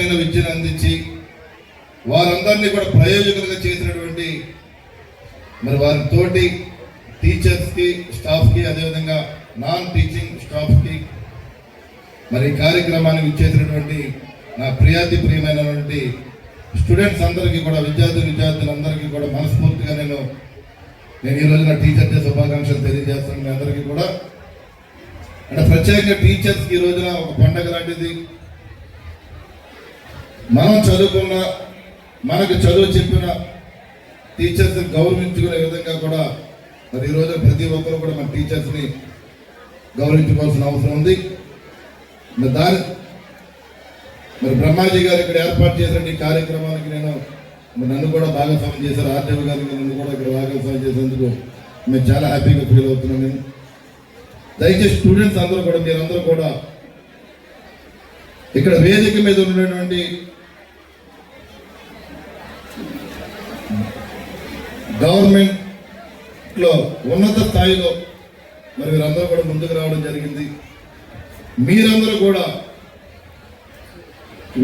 నాణ్యతమైన విద్యను అందించి వారందరినీ కూడా ప్రయోజకులుగా చేసినటువంటి మరి వారి తోటి టీచర్స్కి స్టాఫ్కి అదేవిధంగా నాన్ టీచింగ్ స్టాఫ్కి మరి కార్యక్రమానికి ఇచ్చేసినటువంటి నా ప్రియాతి ప్రియమైనటువంటి స్టూడెంట్స్ అందరికీ కూడా విద్యార్థి విద్యార్థులందరికీ కూడా మనస్ఫూర్తిగా నేను నేను ఈ నా టీచర్ డే శుభాకాంక్షలు తెలియజేస్తున్నాను. మీ అందరికీ కూడా. అంటే ప్రత్యేకంగా టీచర్స్కి ఈ రోజున ఒక పండగ లాంటిది. మనం చదువుకున్న మనకు చదువు చెప్పిన టీచర్స్ని గౌరవించుకునే విధంగా కూడా మరి ఈరోజు ప్రతి ఒక్కరు కూడా మన టీచర్స్ని గౌరవించుకోవాల్సిన అవసరం ఉంది. మరి దాని మరి బ్రహ్మాజీ గారు ఇక్కడ ఏర్పాటు చేసిన ఈ కార్యక్రమానికి నేను నన్ను కూడా భాగస్వామ్యం చేశారు. ఆర్టీఓ గారికి నన్ను కూడా ఇక్కడ భాగస్వామ్యం చేసేందుకు మేము చాలా హ్యాపీగా ఫీల్ అవుతున్నాను నేను. దయచేసి స్టూడెంట్స్ అందరూ కూడా మీరందరూ కూడా ఇక్కడ వేదిక మీద ఉన్నటువంటి గవర్నమెంట్లో ఉన్నత స్థాయిలో మరి మీరందరూ కూడా ముందుకు రావడం జరిగింది. మీరందరూ కూడా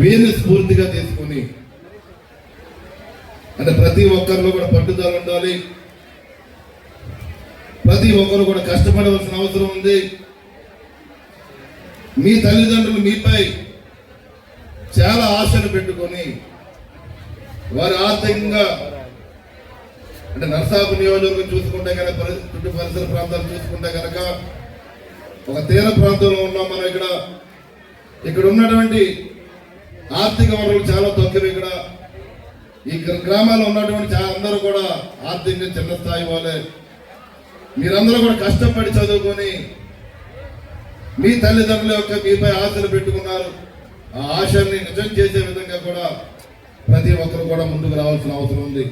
వీరిని స్ఫూర్తిగా తీసుకొని అంటే ప్రతి ఒక్కరిలో కూడా పట్టుదల ఉండాలి. ప్రతి ఒక్కరు కూడా కష్టపడవలసిన అవసరం ఉంది. మీ తల్లిదండ్రులు మీపై చాలా ఆశలు పెట్టుకొని వారి ఆర్థికంగా అంటే నర్సాపు నియోజకవర్గం చూసుకుంటే కనుక చుట్టూ పరిసర ప్రాంతాలు చూసుకుంటే కనుక ఒక తీర ప్రాంతంలో ఉన్నాం మనం ఇక్కడ. ఇక్కడ ఉన్నటువంటి ఆర్థిక వనరులు చాలా తక్కువ ఇక్కడ. ఈ గ్రామాల్లో ఉన్నటువంటి చాలా అందరూ కూడా ఆర్థికంగా చిన్న స్థాయి వాళ్ళే. మీరందరూ కూడా కష్టపడి చదువుకొని మీ తల్లిదండ్రుల యొక్క మీపై ఆశలు పెట్టుకున్నారు. ఆ ఆశల్ని నిజం చేసే విధంగా కూడా ప్రతి ఒక్కరు కూడా ముందుకు రావాల్సిన అవసరం ఉంది.